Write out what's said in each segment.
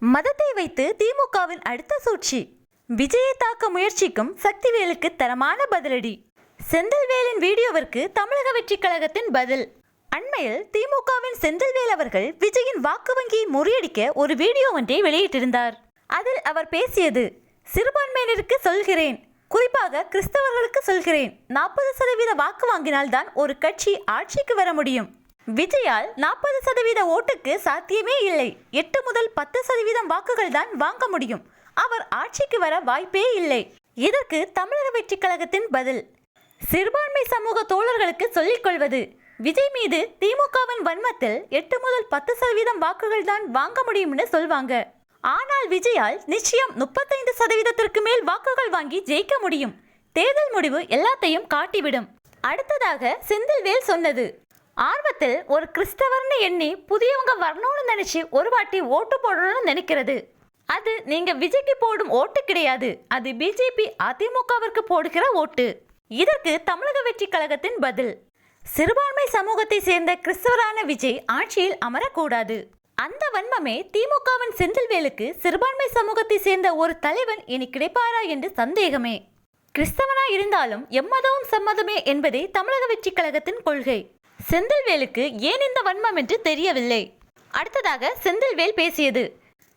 மதத்தை வைத்து திமுகவின் அடுத்த சூழ்ச்சி. விஜயை தாக்க முயற்சிக்கும் சக்திவேலுக்கு தரமான பதிலடி. செந்தில்வேலின் வீடியோவிற்கு தமிழக வெற்றிக் கழகத்தின் பதில். அண்மையில் திமுகவின் செந்தில்வேல் அவர்கள் விஜயின் வாக்கு வங்கியை முறியடிக்க ஒரு வீடியோ ஒன்றை வெளியிட்டிருந்தார். அதில் அவர் பேசியது சிறுபான்மையினருக்கு சொல்கிறேன் குறிப்பாக கிறிஸ்தவர்களுக்கு சொல்கிறேன். நாற்பது சதவீத வாக்கு வாங்கினால்தான் ஒரு கட்சி ஆட்சிக்கு வர முடியும். விஜயால் நாற்பது சதவீத ஓட்டுக்கு சாத்தியமே இல்லை. எட்டு முதல் பத்து சதவீதம் வாக்குகள் தான் வாங்க முடியும். அவர் ஆட்சிக்கு வர வாய்ப்பே இல்லை. இதற்கு தமிழக வெற்றிக் கழகத்தின் பதில். சிறுபான்மை சமூக தோழர்களுக்கு சொல்லிக் கொள்வது விஜய் மீது திமுகவின் வன்மத்தில் எட்டு முதல் பத்து சதவீதம் வாக்குகள் தான் வாங்க முடியும்னு சொல்வாங்க. ஆனால் விஜயால் நிச்சயம் முப்பத்தைந்து சதவீதத்திற்கு மேல் வாக்குகள் வாங்கி ஜெயிக்க முடியும். தேர்தல் முடிவு எல்லாத்தையும் காட்டிவிடும். அடுத்ததாக செந்தில்வேல் சொன்னது ஆர்வத்தில் ஒரு கிறிஸ்தவர்னு எண்ணி புதியவங்க வரணும்னு நினைச்சு ஒரு வாட்டி ஓட்டு போடணும்னு நினைக்கிறது. அது நீங்க விஜய்க்கு போடும் ஓட்டு கிடையாது. அது பிஜேபி அதிமுகவிற்கு போடுகிற ஓட்டு. இதற்கு தமிழக வெற்றி கழகத்தின் பதில். சிறுபான்மை சமூகத்தை சேர்ந்த கிறிஸ்தவரான விஜய் ஆட்சியில் அமரக்கூடாது. அந்த வன்மமே திமுகவின் செந்தில்வேலுக்கு சிறுபான்மை சமூகத்தை சேர்ந்த ஒரு தலைவன் இனி கிடைப்பாரா என்று சந்தேகமே. கிறிஸ்தவனா இருந்தாலும் எம்மதமும் சம்மதமே என்பதே தமிழக வெற்றி கழகத்தின் கொள்கை. செந்தில்வேலுக்கு ஏன் இந்த வன்மம் என்று தெரியவில்லை. அடுத்ததாக செந்தில்வேல் பேசியது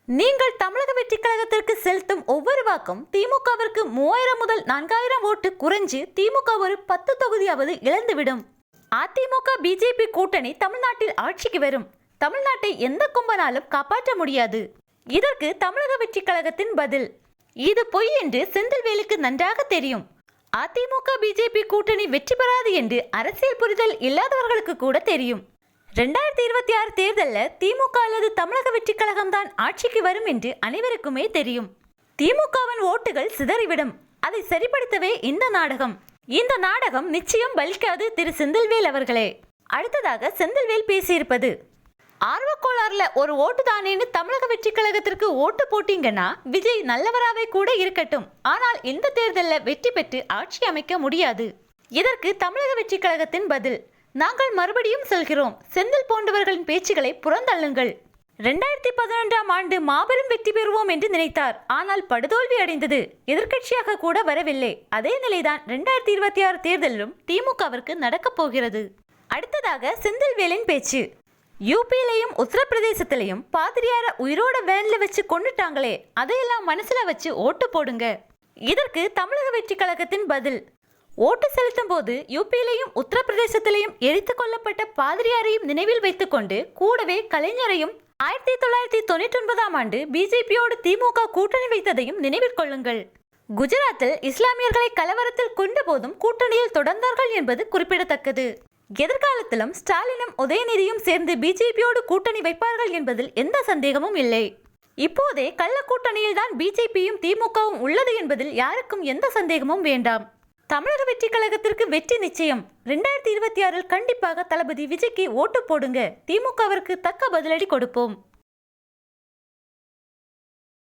நீங்கள் தமிழக வெற்றி கழகத்திற்கு செலுத்தும் ஒவ்வொரு வாக்கும் திமுகவிற்கு மூவாயிரம் முதல் நான்காயிரம் ஓட்டு குறைஞ்சு திமுக ஒரு பத்து தொகுதியாவது இழந்துவிடும். அதிமுக பிஜேபி கூட்டணி தமிழ்நாட்டில் ஆட்சிக்கு வரும். தமிழ்நாட்டை எந்த கும்பனாலும் காப்பாற்ற முடியாது. இதற்கு தமிழக வெற்றி கழகத்தின் பதில் இது பொய் என்று செந்தில்வேலுக்கு நன்றாக தெரியும். அதிமுக பிஜேபி கூட்டணி வெற்றி பெறாது என்று அரசியல் புரிதல் இல்லாதவர்களுக்கு கூட தெரியும். ரெண்டாயிரத்தி இருபத்தி ஆறு தேர்தலில் திமுக அல்லது தமிழக வெற்றி கழகம் தான் ஆட்சிக்கு வரும் என்று அனைவருக்குமே தெரியும். திமுகவின் ஓட்டுகள் சிதறிவிடும். அதை சரிப்படுத்தவே இந்த நாடகம். இந்த நாடகம் நிச்சயம் பலிக்காது திரு செந்தில்வேல் அவர்களே. அடுத்ததாக செந்தில்வேல் பேசியிருப்பது. ஆர்வக்கோளாறுல ஒரு ஓட்டு தானேன்னு தமிழக வெற்றி கழகத்திற்கு ஓட்டு போட்டீங்கன்னா விஜய் நல்லவராவே கூட இருக்கட்டும். ஆனால் இந்த தேர்தலில் வெற்றி பெற்று ஆட்சி அமைக்க முடியாது. இதற்கு தமிழக வெற்றி கழகத்தின் பதில் நாங்கள் மறுபடியும் சொல்கிறோம். செந்தில் போன்றவர்களின் பேச்சுகளை புறந்தள்ளுங்கள். ரெண்டாயிரத்தி பதினொன்றாம் ஆண்டு மாபெரும் வெற்றி பெறுவோம் என்று நினைத்தார். ஆனால் படுதோல்வி அடைந்தது. எதிர்க்கட்சியாக கூட வரவில்லை. அதே நிலைதான் ரெண்டாயிரத்தி இருபத்தி ஆறு தேர்தலிலும் திமுகவிற்கு நடக்கப் போகிறது. அடுத்ததாக செந்தில்வேலின் பேச்சு யூபியிலையும் உத்தரப்பிரதேசத்திலையும் பாதிரியார உயிரோட வேன்ல வச்சு கொண்டுட்டாங்களே அதையெல்லாம் மனசுல வச்சு ஓட்டு போடுங்க. இதற்கு தமிழக வெற்றி கழகத்தின் பதில். ஓட்டு செலுத்தும் போது யூபியிலையும் உத்தரப்பிரதேசத்திலையும் எரித்து கொல்லப்பட்ட பாதிரியாரையும் நினைவில் வைத்துக்கொண்டு கூடவே கலைஞரையும் ஆயிரத்தி தொள்ளாயிரத்தி தொண்ணூற்றி ஒன்பதாம் ஆண்டு பிஜேபியோடு திமுக கூட்டணி வைத்ததையும் நினைவில் கொள்ளுங்கள். குஜராத்தில் இஸ்லாமியர்களை கலவரத்தில் கொண்ட போதும் கூட்டணியில் தொடர்ந்தார்கள் என்பது குறிப்பிடத்தக்கது. எதிர்காலத்திலும் ஸ்டாலினும் உதயநிதியும் சேர்ந்து பிஜேபியோடு கூட்டணி வைப்பார்கள் என்பதில் எந்த சந்தேகமும் இல்லை. இப்போதே கள்ள கூட்டணியில்தான் பிஜேபியும் திமுகவும் உள்ளது என்பதில் யாருக்கும் எந்த சந்தேகமும் வேண்டாம். தமிழக வெற்றி கழகத்திற்கு வெற்றி நிச்சயம். ரெண்டாயிரத்தி இருபத்தி ஆறில் கண்டிப்பாக தளபதி விஜய்க்கு ஓட்டு போடுங்க. திமுகவிற்கு தக்க பதிலடி கொடுப்போம்.